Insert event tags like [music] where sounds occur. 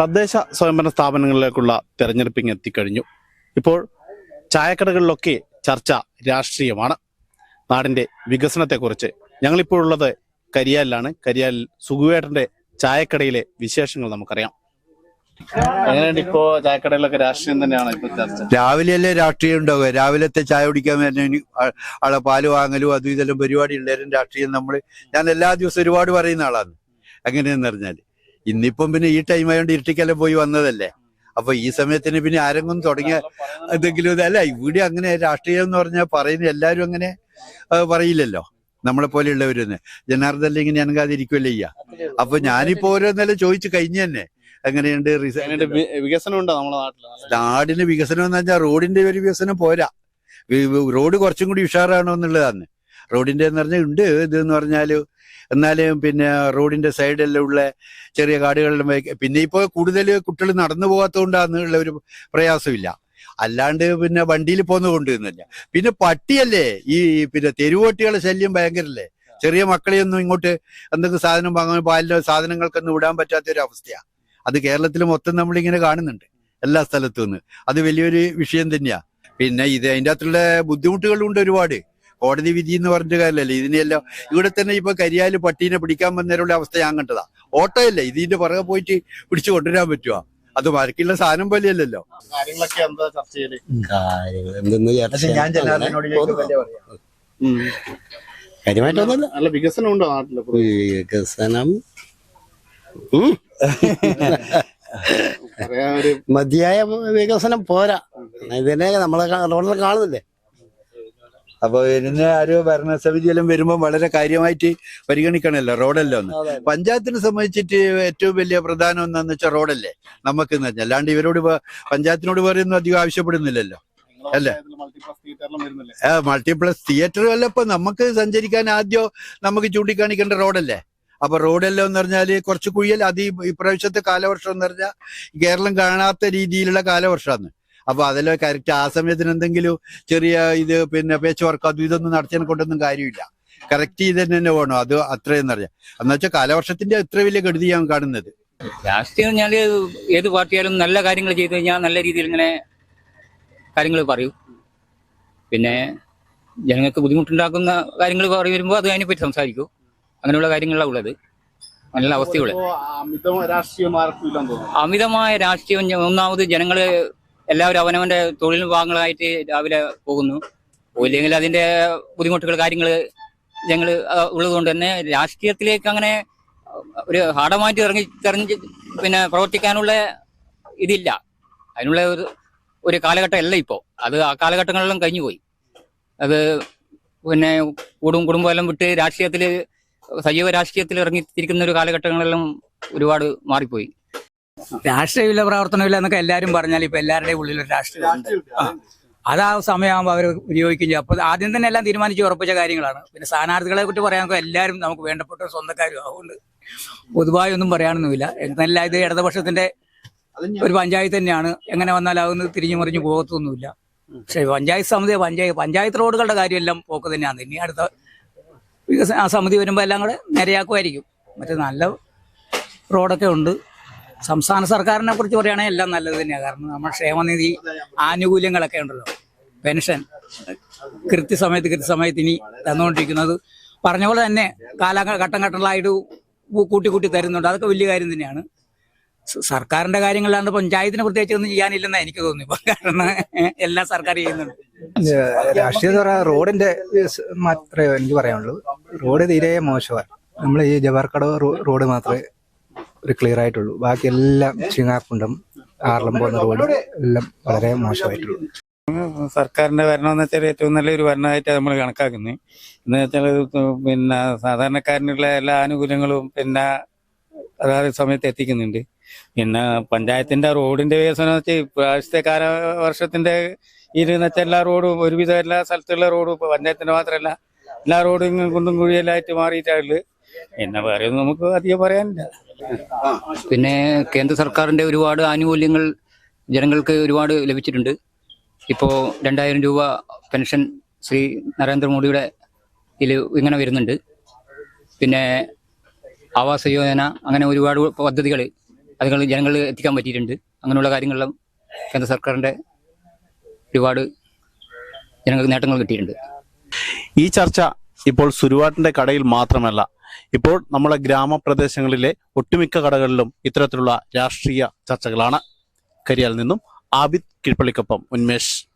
തദ്ദേശ സ്വയംഭരണ സ്ഥാപനങ്ങളിലേക്കുള്ള തെരഞ്ഞെടുപ്പിങ് എത്തിക്കഴിഞ്ഞു. ഇപ്പോൾ ചായക്കടകളിലൊക്കെ ചർച്ച രാഷ്ട്രീയമാണ്. നാടിന്റെ വികസനത്തെക്കുറിച്ച് ഞങ്ങളിപ്പോൾ ഉള്ളത് കരിയാലിലാണ്. കരിയാലിൽ സുഖുവേട്ടന്റെ ചായക്കടയിലെ വിശേഷങ്ങൾ നമുക്കറിയാം. എങ്ങനെയുണ്ട് ഇപ്പോ ചായക്കടയിലൊക്കെ രാഷ്ട്രീയം തന്നെയാണ് ഇപ്പൊ ചർച്ച? രാവിലെയല്ലേ രാഷ്ട്രീയം ഉണ്ടാവുക? രാവിലത്തെ ചായ കുടിക്കാൻ വരുന്നതിന് ആളെ പാൽ വാങ്ങലും അതും ഇതെല്ലാം പരിപാടി ഉള്ളവരും രാഷ്ട്രീയം നമ്മൾ ഞാൻ എല്ലാ ദിവസവും ഒരുപാട് പറയുന്ന ആളാണ്. എങ്ങനെയെന്ന് പറഞ്ഞാൽ ഇന്നിപ്പം പിന്നെ ഈ ടൈം ആയതുകൊണ്ട് ഇരട്ടിക്കല പോയി വന്നതല്ലേ? അപ്പൊ ഈ സമയത്തിന് പിന്നെ ആരെങ്കിലും തുടങ്ങിയ എന്തെങ്കിലും ഇത് അല്ല ഇവിടെ അങ്ങനെ രാഷ്ട്രീയം എന്ന് പറഞ്ഞാൽ പറയുന്ന എല്ലാവരും അങ്ങനെ പറയില്ലല്ലോ. നമ്മളെ പോലെയുള്ളവരൊന്ന് ജനാർദ്ദൻ ഇങ്ങനെ അനങ്ങാതിരിക്കുമല്ലേ ചെയ്യാ? അപ്പൊ ഞാനിപ്പോ ഓരോന്നെല്ലാം ചോദിച്ചു കഴിഞ്ഞു തന്നെ. എങ്ങനെയുണ്ട് വികസനമുണ്ടോ വികസനം ഉണ്ടോ നമ്മുടെ നാട്ടിൽ നാടിന് വികസനം എന്ന് പറഞ്ഞാൽ റോഡിന്റെ ഒരു വികസനം പോരാ. റോഡ് കുറച്ചും കൂടി ഉഷാറാണോ എന്നുള്ളതാണ്. റോഡിന്റെ എന്ന് പറഞ്ഞാൽ ഉണ്ട് ഇതെന്ന് പറഞ്ഞാൽ എന്നാലും പിന്നെ റോഡിന്റെ സൈഡിലുള്ള ചെറിയ കാടുകളിലും പിന്നെ ഇപ്പോൾ കൂടുതൽ കുട്ടികൾ നടന്നു പോകാത്തതുകൊണ്ടാണ് ഉള്ള ഒരു പ്രയാസമില്ല. അല്ലാണ്ട് പിന്നെ വണ്ടിയിൽ പോകുന്നത് തന്നെ പിന്നെ പട്ടിയല്ലേ? ഈ പിന്നെ തെരുവോട്ടികളെ ശല്യം ഭയങ്കരല്ലേ? ചെറിയ മക്കളെയൊന്നും ഇങ്ങോട്ട് എന്തെങ്കിലും സാധനം വാങ്ങാൻ പാലിലോ സാധനങ്ങൾക്കൊന്നും വിടാൻ പറ്റാത്ത ഒരു അവസ്ഥയാണ് അത് കേരളത്തിൽ മൊത്തം നമ്മളിങ്ങനെ കാണുന്നുണ്ട്. എല്ലാ സ്ഥലത്തു നിന്ന് അത് വലിയൊരു വിഷയം തന്നെയാണ് പിന്നെ ഇത് അതിന്റെ അകത്തുള്ള ബുദ്ധിമുട്ടുകളുണ്ട് ഒരുപാട്. കോടതി വിധി എന്ന് പറഞ്ഞിട്ട് കാര്യമല്ലേ ഇതിനെല്ലാം ഇവിടെ തന്നെ ഇപ്പൊ കരിയാൽ പട്ടീനെ പിടിക്കാൻ വന്നേരുള്ള അവസ്ഥ ഞാൻ കണ്ടതാ. ഓട്ടോ അല്ലേ ഇതിന്റെ പുറകെ പോയിട്ട് പിടിച്ചു കൊണ്ടുവരാൻ പറ്റുമോ അത് മരക്കുള്ള സാധനം പോലെയല്ലല്ലോ. കാര്യമായിട്ടൊന്നുമില്ല. വികസനം ഉണ്ടോ നാട്ടിൽ? [laughs] മതിയായ വികസനം പോരാ. ഇതിനെ നമ്മളെ റോഡിൽ കാണുന്നില്ലേ? അപ്പൊ ഇതിന് ഒരു ഭരണസമിതിയെല്ലാം വരുമ്പോൾ വളരെ കാര്യമായിട്ട് പരിഗണിക്കണമല്ലോ റോഡല്ലോ ഒന്ന്. പഞ്ചായത്തിനെ സംബന്ധിച്ചിട്ട് ഏറ്റവും വലിയ പ്രധാനം എന്താണെന്ന് വെച്ചാൽ റോഡല്ലേ നമുക്ക് എന്ന് പറഞ്ഞാൽ അല്ലാണ്ട് ഇവരോട് പഞ്ചായത്തിനോട് പറയുന്നു അധികം ആവശ്യപ്പെടുന്നില്ലല്ലോ. അല്ലേ? ആ മൾട്ടിപ്ലക്സ് തിയേറ്റർ അല്ല ഇപ്പൊ നമുക്ക് സഞ്ചരിക്കാൻ ആദ്യം നമുക്ക് ചൂണ്ടിക്കാണിക്കേണ്ട റോഡല്ലേ. അപ്പൊ റോഡെല്ലാം എന്ന് പറഞ്ഞാൽ കുറച്ച് കുഴിയൽ അത് ഈ ഇപ്രാവശ്യത്തെ കാലവർഷം എന്ന് പറഞ്ഞാൽ കേരളം കാണാത്ത രീതിയിലുള്ള കാലവർഷമാണ് അപ്പൊ അതെല്ലാം കറക്റ്റ് ആ സമയത്തിന് എന്തെങ്കിലും ചെറിയ ഇത് പിന്നെ പേച്ച് വർക്ക് അതും ഇതൊന്നും നടത്തിയതിനെ കൊണ്ടൊന്നും കാര്യമില്ല. കറക്റ്റ് ചെയ്ത് തന്നെ വേണം അത് അത്രയെന്ന് അറിയാം എന്ന് വെച്ചാൽ കാലവർഷത്തിന്റെ ഇത്ര വലിയ കെടുതി ഞാൻ കാണുന്നത്. രാഷ്ട്രീയം ഞാൻ ഏത് പാർട്ടിയാലും നല്ല കാര്യങ്ങൾ ചെയ്തു കഴിഞ്ഞാൽ നല്ല രീതിയിൽ ഇങ്ങനെ കാര്യങ്ങൾ പറയും. പിന്നെ ജനങ്ങൾക്ക് ബുദ്ധിമുട്ടുണ്ടാക്കുന്ന കാര്യങ്ങൾ പറഞ്ഞു വരുമ്പോൾ അത് അതിനെപ്പറ്റി സംസാരിക്കും. അങ്ങനെയുള്ള കാര്യങ്ങളാണ് ഉള്ളത്. നല്ല അവസ്ഥയുള്ളത് അമിതമായ രാഷ്ട്രീയം ഒന്നാമത് ജനങ്ങൾ എല്ലാവരും അവനവന്റെ തൊഴിൽ ഭാഗങ്ങളായിട്ട് രാവിലെ പോകുന്നു. പോയില്ലെങ്കിൽ അതിന്റെ ബുദ്ധിമുട്ടുകൾ കാര്യങ്ങൾ ഞങ്ങൾ ഉള്ളതുകൊണ്ട് തന്നെ രാഷ്ട്രീയത്തിലേക്ക് അങ്ങനെ ഒരു ഹാർഡമായിട്ട് ഇറങ്ങി തെരഞ്ഞ് പിന്നെ പ്രവർത്തിക്കാനുള്ള ഇതില്ല. അതിനുള്ള ഒരു ഒരു കാലഘട്ടം അല്ല ഇപ്പോൾ അത് ആ കാലഘട്ടങ്ങളിലും കഴിഞ്ഞു പോയി. അത് പിന്നെ കൂടും കുടുംബമെല്ലാം വിട്ട് രാഷ്ട്രീയത്തിൽ സജീവ രാഷ്ട്രീയത്തിൽ ഇറങ്ങിത്തിരിക്കുന്ന ഒരു കാലഘട്ടങ്ങളെല്ലാം ഒരുപാട് മാറിപ്പോയി. രാഷ്ട്രീയമില്ല പ്രവർത്തനമില്ല എന്നൊക്കെ എല്ലാവരും പറഞ്ഞാൽ ഇപ്പൊ എല്ലാവരുടെയും ഉള്ളിൽ ഒരു രാഷ്ട്രീയം ഉണ്ട്. ആ. അത് ആ സമയമാകുമ്പോൾ അവർ ഉപയോഗിക്കും ചെയ്യും. അപ്പോൾ ആദ്യം തന്നെ എല്ലാം തീരുമാനിച്ച് ഉറപ്പിച്ച കാര്യങ്ങളാണ്. പിന്നെ സ്ഥാനാർത്ഥികളെ കുറിച്ച് പറയാൻ എല്ലാവരും നമുക്ക് വേണ്ടപ്പെട്ട സ്വന്തക്കാരും അതുകൊണ്ട് പൊതുവായി ഒന്നും പറയാനൊന്നുമില്ല. എന്നല്ല ഇത് ഇടതുപക്ഷത്തിന്റെ ഒരു പഞ്ചായത്ത് തന്നെയാണ്. എങ്ങനെ വന്നാൽ അതൊന്ന് തിരിഞ്ഞു മറിഞ്ഞു പോകത്തൊന്നുമില്ല. പക്ഷേ പഞ്ചായത്ത് സമിതി പഞ്ചായത്ത് പഞ്ചായത്ത് റോഡുകളുടെ കാര്യമെല്ലാം പോക്ക് തന്നെയാണ്. ഇനി അടുത്ത വികസന ആ സമിതി വരുമ്പോൾ എല്ലാം കൂടെ നിരയാക്കുമായിരിക്കും. മറ്റേ നല്ല റോഡൊക്കെ ഉണ്ട്. സംസ്ഥാന സർക്കാരിനെ കുറിച്ച് പറയുകയാണെങ്കിൽ എല്ലാം നല്ലത് തന്നെയാണ്. കാരണം നമ്മൾ ക്ഷേമനിധി ആനുകൂല്യങ്ങളൊക്കെ ഉണ്ടല്ലോ. പെൻഷൻ കൃത്യസമയത്ത് കൃത്യസമയത്ത് ഇനി തന്നുകൊണ്ടിരിക്കുന്നത്. പറഞ്ഞ പോലെ തന്നെ കാല ഘട്ടം ഘട്ടങ്ങളായിട്ട് കൂട്ടി കൂട്ടി തരുന്നുണ്ട്. അതൊക്കെ വലിയ കാര്യം തന്നെയാണ്. സർക്കാരിന്റെ കാര്യങ്ങളിലാണ് പഞ്ചായത്തിനെ പ്രത്യേകിച്ച് ഒന്നും ചെയ്യാനില്ലെന്നാണ് എനിക്ക് തോന്നി കാരണം എല്ലാം സർക്കാർ ചെയ്യുന്നുണ്ട്. രാഷ്ട്രീയം റോഡിന്റെ മാത്രമേ എനിക്ക് പറയാനുള്ളൂ. റോഡ് തീരെ മോശമാണ്. നമ്മൾ ഈ ജവാർക്കടവ് റോഡ് മാത്രമേ ഒരു ക്ലിയർ ആയിട്ടുള്ളൂ. ബാക്കി എല്ലാം ചിങ്ങാക്കുണ്ടം ആറിലും പോകുന്ന റോഡ് എല്ലാം വളരെ മോശമായിട്ടുള്ളൂ. സർക്കാരിന്റെ ഭരണം എന്ന് വെച്ചാൽ ഏറ്റവും നല്ലൊരു ഭരണമായിട്ട് നമ്മൾ കണക്കാക്കുന്നത്. എന്ന് വെച്ചാൽ പിന്നെ സാധാരണക്കാരനുള്ള എല്ലാ ആനുകൂല്യങ്ങളും പിന്നെ അതാത് സമയത്ത് എത്തിക്കുന്നുണ്ട്. പിന്നെ പഞ്ചായത്തിന്റെ റോഡിന്റെ വികസനം എന്ന് വെച്ചാൽ ഇപ്രാവശ്യത്തെ കാല വർഷത്തിന്റെ ഇരുന്ന് വെച്ചാൽ എല്ലാ റോഡും ഒരുവിധം എല്ലാ സ്ഥലത്തുള്ള റോഡും ഇപ്പൊ പഞ്ചായത്തിന്റെ മാത്രമല്ല എല്ലാ റോഡും കുന്നും കുണ്ടും കുഴിയെല്ലായിട്ട് മാറിയിട്ടാണ് പിന്നെ വേറെ ഒന്നും നമുക്ക് അധികം പറയാനില്ല. പിന്നെ കേന്ദ്ര സർക്കാരിന്റെ ഒരുപാട് ആനുകൂല്യങ്ങൾ ജനങ്ങൾക്ക് ഒരുപാട് ലഭിച്ചിട്ടുണ്ട്. ഇപ്പോ രണ്ടായിരം രൂപ പെൻഷൻ ശ്രീ നരേന്ദ്രമോദിയുടെ ഇതിൽ ഇങ്ങനെ വരുന്നുണ്ട്. പിന്നെ ആവാസ യോജന അങ്ങനെ ഒരുപാട് പദ്ധതികൾ അതുങ്ങൾ ജനങ്ങളിൽ എത്തിക്കാൻ പറ്റിയിട്ടുണ്ട്. അങ്ങനെയുള്ള കാര്യങ്ങളിലും കേന്ദ്ര സർക്കാരിന്റെ ഒരുപാട് ജനങ്ങൾക്ക് നേട്ടങ്ങൾ കിട്ടിയിട്ടുണ്ട്. ഈ ചർച്ച ഇപ്പോൾ സുരുവാട്ടിന്റെ കടയിൽ മാത്രമല്ല ഇപ്പോൾ നമ്മളെ ഗ്രാമപ്രദേശങ്ങളിലെ ഒട്ടുമിക്ക കടകളിലും ഇത്തരത്തിലുള്ള രാഷ്ട്രീയ ചർച്ചകളാണ്. കരിയാൽ നിന്നും ആബിദ് കീഴ്പള്ളിക്കൊപ്പം ഉന്മേഷ്.